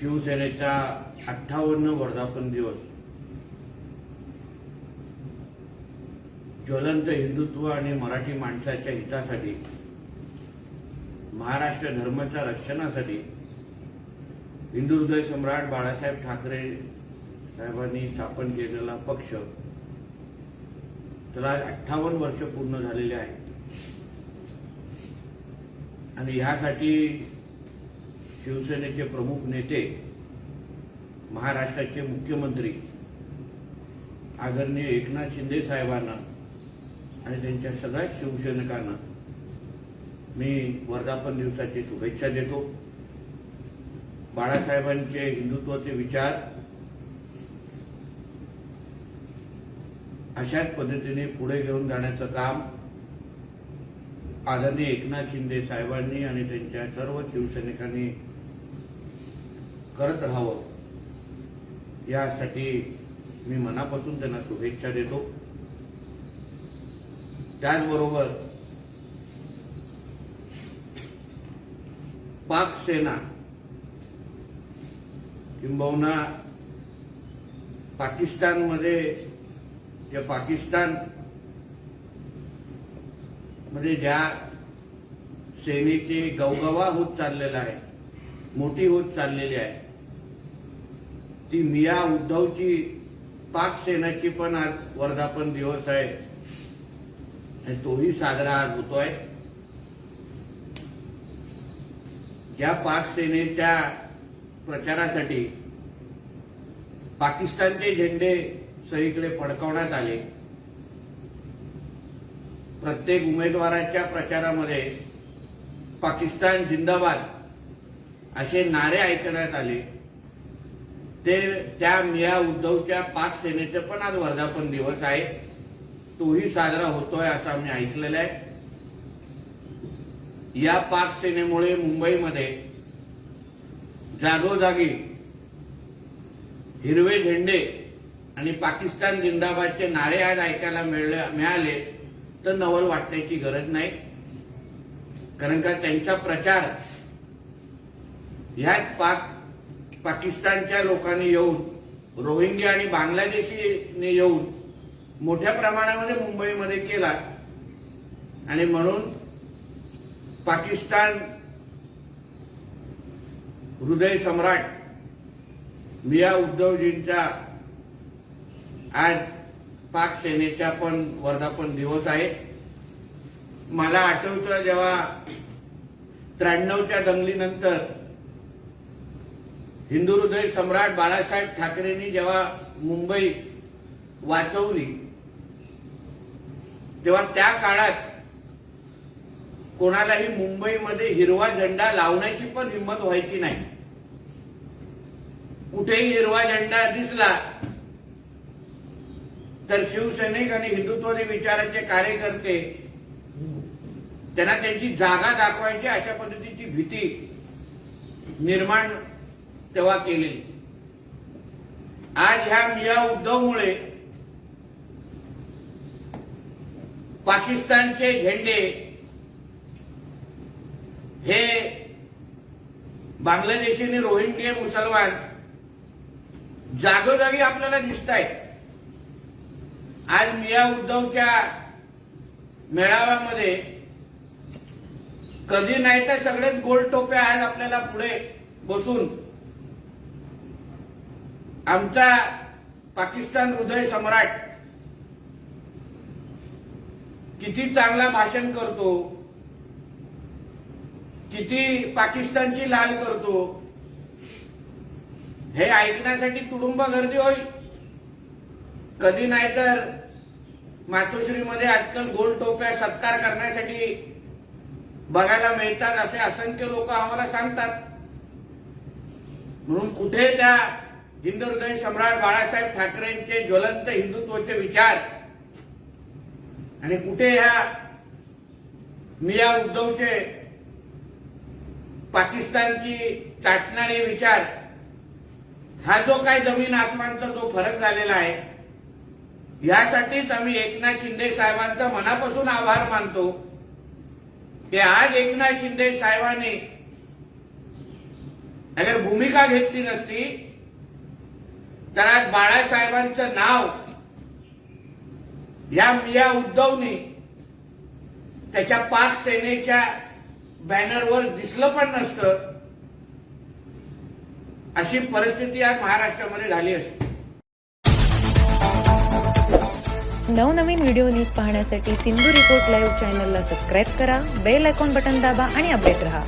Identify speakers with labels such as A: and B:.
A: शिवसेनेचा अठ्ठावन्न वर्धापन दिवस. ज्वलंत हिंदुत्व आणि मराठी माणसाच्या हितासाठी महाराष्ट्र धर्माच्या रक्षणासाठी हिंदू हृदय सम्राट बाळासाहेब ठाकरे साहेबांनी स्थापन केलेला पक्ष त्याला अठ्ठावन्न वर्ष पूर्ण झालेले आहे. आणि ह्यासाठी शिवसेनेचे प्रमुख नेते महाराष्ट्राचे मुख्यमंत्री आदरणीय एकनाथ शिंदे साहेबांना आणि त्यांच्या सगळ्याच शिवसैनिकांना मी वर्धापन दिवसाची शुभेच्छा देतो. बाळासाहेबांचे हिंदुत्वाचे विचार अशाच पद्धतीने पुढे घेऊन जाण्याचं काम आदरणीय एकनाथ शिंदे साहेबांनी आणि त्यांच्या सर्व शिवसैनिकांनी करत राहावं. यासाठी मी मनापासून त्यांना शुभेच्छा देतो. त्याचबरोबर पाक सेना किंबहुना पाकिस्तानमध्ये जे पाकिस्तानमध्ये ज्या सेनेची गवगवा होत चाललेला आहे मोठी होत चाललेली आहे ती मिया उद्धवची पाक सेनाची पण आज वर्धापन दिवस आहे. आणि तोही साजरा आज होतोय. या पाक सेनेच्या प्रचारासाठी पाकिस्तानचे झेंडे सगळीकडे फडकवण्यात आले. प्रत्येक उमेदवाराच्या प्रचारामध्ये पाकिस्तान जिंदाबाद असे नारे ऐकण्यात आले. ते त्या या उद्धवच्या पाच सेनेचे पण आज वर्धापन दिवस आहे. तोही साजरा होतोय असं आम्ही ऐकलेलं आहे. या पाच सेनेमुळे मुंबईमध्ये जागोजागी हिरवे झेंडे आणि पाकिस्तान जिंदाबादचे नारे आज ऐकायला मिळाले तर नवल वाटण्याची गरज नाही. कारण का त्यांचा प्रचार ह्याच पाक पाकिस्तानच्या लोकांनी येऊन रोहिंग्या आणि बांगलादेशीने येऊन मोठ्या प्रमाणामध्ये मुंबईमध्ये केला. आणि म्हणून पाकिस्तान हृदय सम्राट मिया उद्धवजींचा आज पाक सेनेचा पण वर्धापन दिवस आहे. मला आठवतं जेव्हा त्र्याण्णवच्या दंगलीनंतर हिंदू हृदय सम्राट बाळासाहेब ठाकरेंनी जेव्हा मुंबई वाचवली तेव्हा त्या काळात कोणालाही मुंबईमध्ये हिरवा झेंडा लावण्याची पण हिंमत व्हायची नाही. कुठेही हिरवा झेंडा दिसला तर शिवसैनिक आणि हिंदुत्ववादी विचाराचे कार्यकर्ते त्यांना त्यांची जागा दाखवायची अशा पद्धतीची भीती निर्माण तेव्हा केलेली आज ह्या मिया उद्धवमुळे पाकिस्तानचे झेंडे हे बांगलादेशी रोहिंग्य मुसलमान जागोजागी आपल्याला दिसत आहेत आज मिया उद्धवच्या मेळाव्यामध्ये कधी नाही तर सगळेच गोल टोप्या आज आपल्याला पुढे बसून आमचा पाकिस्तान हृदय सम्राट किती चांगला भाषण करतो किती पाकिस्तानची लाल करतो हे ऐकण्यासाठी तुडुंब गर्दी होईल. कधी नाही तर मातोश्रीमध्ये आजकाल गोल टोप्या सत्कार करण्यासाठी बघायला मिळतात असे असंख्य लोक आम्हाला सांगतात. म्हणून कुठे त्या हिंदू सम्राट बाळासाहेब ठाकरेंचे ज्वलंत हिंदुत्वाचे विचार. आणि कुठे ह्या मिया उद्धवचे पाकिस्तानची चाटणारे विचार हा जो काय जमीन आसमानचा जो फरक झालेला आहे यासाठीच आम्ही एकनाथ शिंदे साहेबांचा मनापासून आभार मानतो की आज एकनाथ शिंदे साहेबांनी अगर भूमिका घेतली नसती तर आज बाळासाहेबांचं नाव या मिया उद्धवने त्याच्या पाक सेनेच्या बॅनरवर दिसलं पण नसतं. अशी परिस्थिती आज महाराष्ट्रामध्ये झाली असते.
B: नवनवीन व्हिडिओ न्यूज पाहण्यासाठी सिंधू रिपोर्ट लाईव्ह चॅनलला सबस्क्राईब करा बेल आयकॉन बटन दाबा आणि अपडेट रहा.